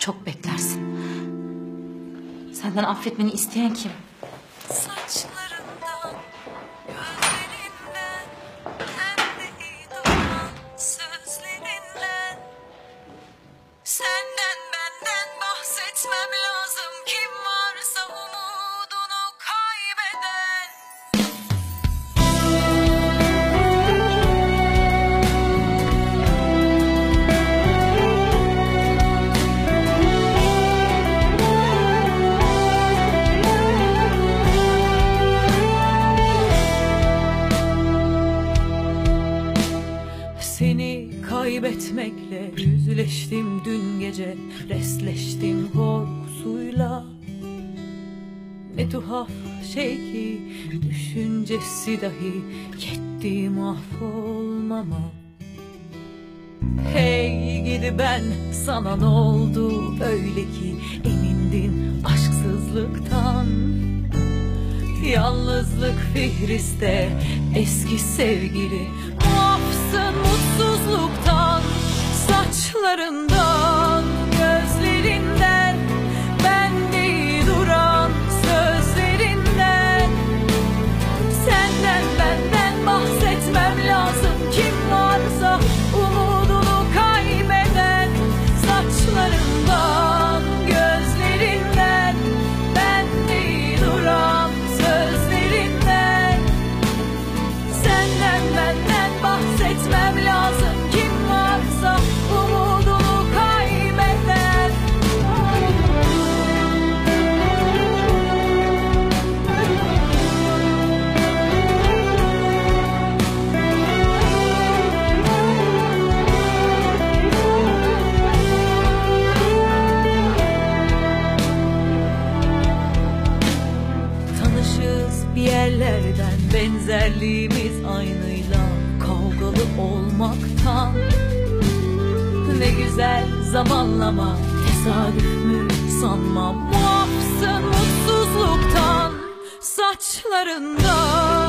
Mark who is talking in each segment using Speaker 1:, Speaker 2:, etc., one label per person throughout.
Speaker 1: Çok beklersin. Senden affetmeni isteyen kim?
Speaker 2: Kaybetmekle yüzleştim dün gece Resleştim korkusuyla. Ne tuhaf şey ki Düşüncesi dahi Yetti mahvolmama Hey gidi ben sana ne oldu? Böyle ki Emindin aşksızlıktan. Yalnızlık fihriste eski sevgili. Muafsın mutsuzluktan Saçlarından gözlerinden yerlerden Benzerliğimiz aynıyla Kavgalı olmaktan. Ne güzel zamanlama Tesadüf mü sanmam Muafsın mutsuzluktan. Saçlarından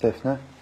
Speaker 2: そうです
Speaker 3: ね。